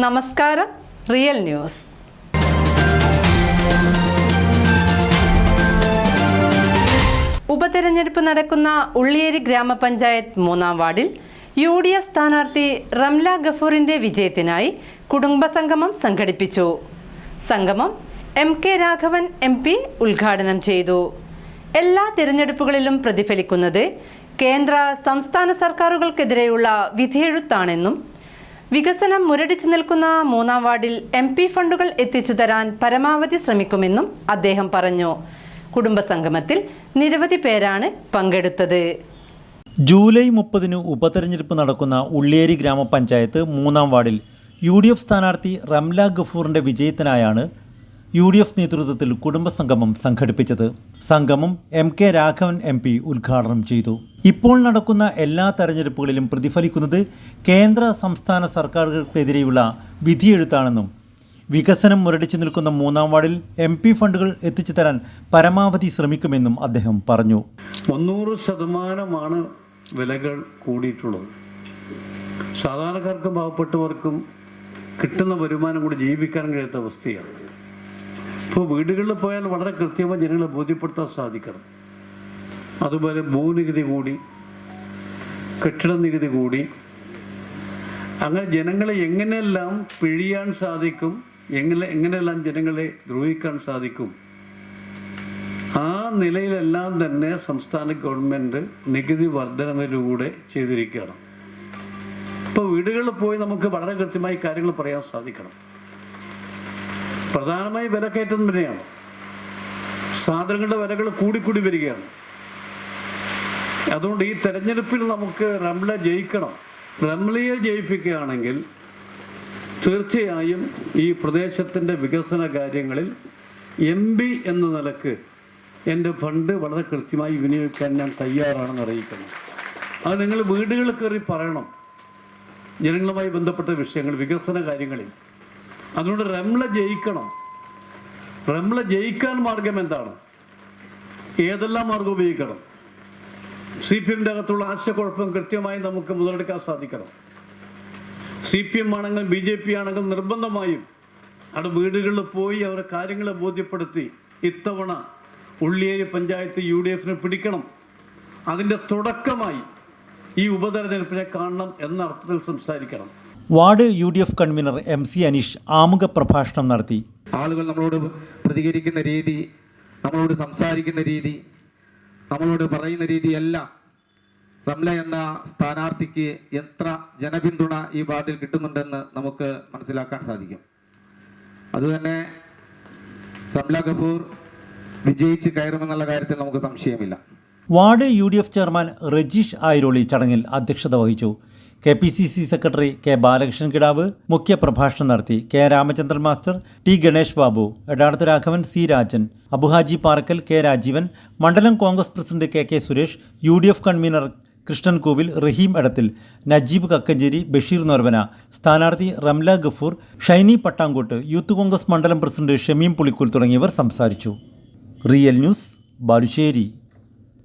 നമസ്കാരം real news. ഉപതെരഞ്ഞെടുപ്പ് നടക്കുന്ന ഉള്ളിയേരി ഗ്രാമപഞ്ചായത്ത് മൂന്നാം വാർഡിൽ യു ഡി എഫ് സ്ഥാനാർത്ഥി റംല ഗഫൂറിന്റെ വിജയത്തിനായി കുടുംബസംഗമം സംഘടിപ്പിച്ചു. സംഗമം M K Raghavan M P ഉദ്ഘാടനം ചെയ്തു. എല്ലാ തിരഞ്ഞെടുപ്പുകളിലും പ്രതിഫലിക്കുന്നത് കേന്ദ്ര സംസ്ഥാന സർക്കാരുകൾക്കെതിരെയുള്ള വിധിയെഴുത്താണെന്നും വികസനം മുരടിച്ചു നിൽക്കുന്ന മൂന്നാം വാർഡിൽ എം പി ഫണ്ടുകൾ എത്തിച്ചു തരാൻ പരമാവധി ശ്രമിക്കുമെന്നും അദ്ദേഹം പറഞ്ഞു. കുടുംബസംഗമത്തിൽ നിരവധി പേരാണ് പങ്കെടുത്തത്. ജൂലൈ മുപ്പതിന് ഉപതെരഞ്ഞെടുപ്പ് നടക്കുന്ന ഉള്ളിയേരി ഗ്രാമപഞ്ചായത്ത് മൂന്നാം വാർഡിൽ യു ഡി എഫ് സ്ഥാനാർത്ഥി റംല ഗഫൂറിന്റെ വിജയത്തിനായാണ് യു ഡി എഫ് നേതൃത്വത്തിൽ കുടുംബസംഗമം സംഘടിപ്പിച്ചത്. സംഗമം M K Raghavan M P ഉദ്ഘാടനം ചെയ്തു. ഇപ്പോൾ നടക്കുന്ന എല്ലാ തെരഞ്ഞെടുപ്പുകളിലും പ്രതിഫലിക്കുന്നത് കേന്ദ്ര സംസ്ഥാന സർക്കാരുകൾക്കെതിരെയുള്ള വിധിയെഴുത്താണെന്നും വികസനം മുരടിച്ചു നിൽക്കുന്ന മൂന്നാം വാർഡിൽ എം പി ഫണ്ടുകൾ എത്തിച്ചു തരാൻ പരമാവധി ശ്രമിക്കുമെന്നും അദ്ദേഹം പറഞ്ഞു. മുന്നൂറ് ശതമാനമാണ് വിലകൾ കൂടിയിട്ടുള്ളത്. സാധാരണക്കാർക്കും പാവപ്പെട്ടവർക്കും കിട്ടുന്ന വരുമാനം കൂടി ജീവിക്കാൻ കഴിയാത്ത അവസ്ഥയാണ്. ഇപ്പോൾ വീടുകളിൽ പോയാൽ വളരെ കൃത്യമായി ജനങ്ങളെ ബോധ്യപ്പെടുത്താൻ സാധിക്കണം. അതുപോലെ ഭൂനികുതി കൂടി കെട്ടിട നികുതി കൂടി. അങ്ങനെ ജനങ്ങളെ എങ്ങനെയെല്ലാം പിഴിയാൻ സാധിക്കും എങ്ങനെ എങ്ങനെയെല്ലാം ജനങ്ങളെ ദ്രോഹിക്കാൻ സാധിക്കും ആ നിലയിലെല്ലാം തന്നെ സംസ്ഥാന ഗവൺമെന്റ് നികുതി വർധനവിലൂടെ ചെയ്തിരിക്കുകയാണ്. ഇപ്പോൾ വീടുകളിൽ പോയി നമുക്ക് വളരെ കൃത്യമായി കാര്യങ്ങൾ പറയാൻ സാധിക്കണം. പ്രധാനമായി വിലക്കയറ്റം തന്നെയാണ്. സാധനങ്ങളുടെ വിലകൾ കൂടിക്കൂടി വരികയാണ്. അതുകൊണ്ട് ഈ തെരഞ്ഞെടുപ്പിൽ നമുക്ക് റംല ജയിക്കണം. റംലയെ ജയിപ്പിക്കുകയാണെങ്കിൽ തീർച്ചയായും ഈ പ്രദേശത്തിന്റെ വികസന കാര്യങ്ങളിൽ എം പി എന്ന നിലയ്ക്ക് എന്റെ ഫണ്ട് വളരെ കൃത്യമായി വിനിയോഗിക്കാൻ ഞാൻ തയ്യാറാണെന്ന് അറിയിക്കണം അത് നിങ്ങൾ വീടുകൾ കയറി പറയണം. ജനങ്ങളുമായി ബന്ധപ്പെട്ട വിഷയങ്ങൾ വികസന കാര്യങ്ങളിൽ. അതുകൊണ്ട് റംല ജയിക്കണം. റംല ജയിക്കാൻ മാർഗം എന്താണ്? ഏതെല്ലാം മാർഗം ഉപയോഗിക്കണം? സി പി എമ്മിന്റെ അകത്തുള്ള ആശയക്കുഴപ്പം കൃത്യമായി നമുക്ക് മുതലെടുക്കാൻ സാധിക്കണം. സി പി എം ആണെങ്കിലും ബി ജെ പി ആണെങ്കിലും നിർബന്ധമായും അവിടെ വീടുകളിൽ പോയി അവരുടെ കാര്യങ്ങളെ ബോധ്യപ്പെടുത്തി ഇത്തവണ ഉള്ളിയേരി പഞ്ചായത്ത് യു ഡി എഫിനെ പിടിക്കണം. അതിന്റെ തുടക്കമായി ഈ ഉപതെരഞ്ഞെടുപ്പിനെ കാണണം എന്ന അർത്ഥത്തിൽ സംസാരിക്കണം. Ward U D F convener M C Aneesh ആമുഖ പ്രഭാഷണം നടത്തി. ആളുകൾ നമ്മളോട് പ്രതികരിക്കുന്ന രീതി നമ്മളോട് സംസാരിക്കുന്ന രീതി നമ്മളോട് പറയുന്ന രീതിയല്ല. റംല എന്ന സ്ഥാനാർത്ഥിക്ക് എത്ര ജനപിന്തുണ ഈ വാർഡിൽ കിട്ടുന്നുണ്ടെന്ന് നമുക്ക് മനസ്സിലാക്കാൻ സാധിക്കും. അതുതന്നെ റംല ഗഫൂർ വിജയിച്ച് കയറുമെന്നുള്ള കാര്യത്തിൽ നമുക്ക് സംശയമില്ല. Ward U D F chairman Rajeesh Ayiroli ചടങ്ങിൽ അധ്യക്ഷത വഹിച്ചു. K P C C secretary K Balakrishnan Kidavu മുഖ്യപ്രഭാഷണം നടത്തി K Ramachandran master T Ganesh Babu Edathat Raghavan C Rajan Abuhaji Parakkal K Rajeevan മണ്ഡലം Congress president K K Suresh U D F convener Krishnan Kovil Raheem Edathil Najeeb Kakkancheri Basheer Norvana സ്ഥാനാർത്ഥി Ramla Gafoor Shiny Pattankott youth Congress മണ്ഡലം president Shameem Pulikkul തുടങ്ങിയവർ സംസാരിച്ചു. Real news Balussery.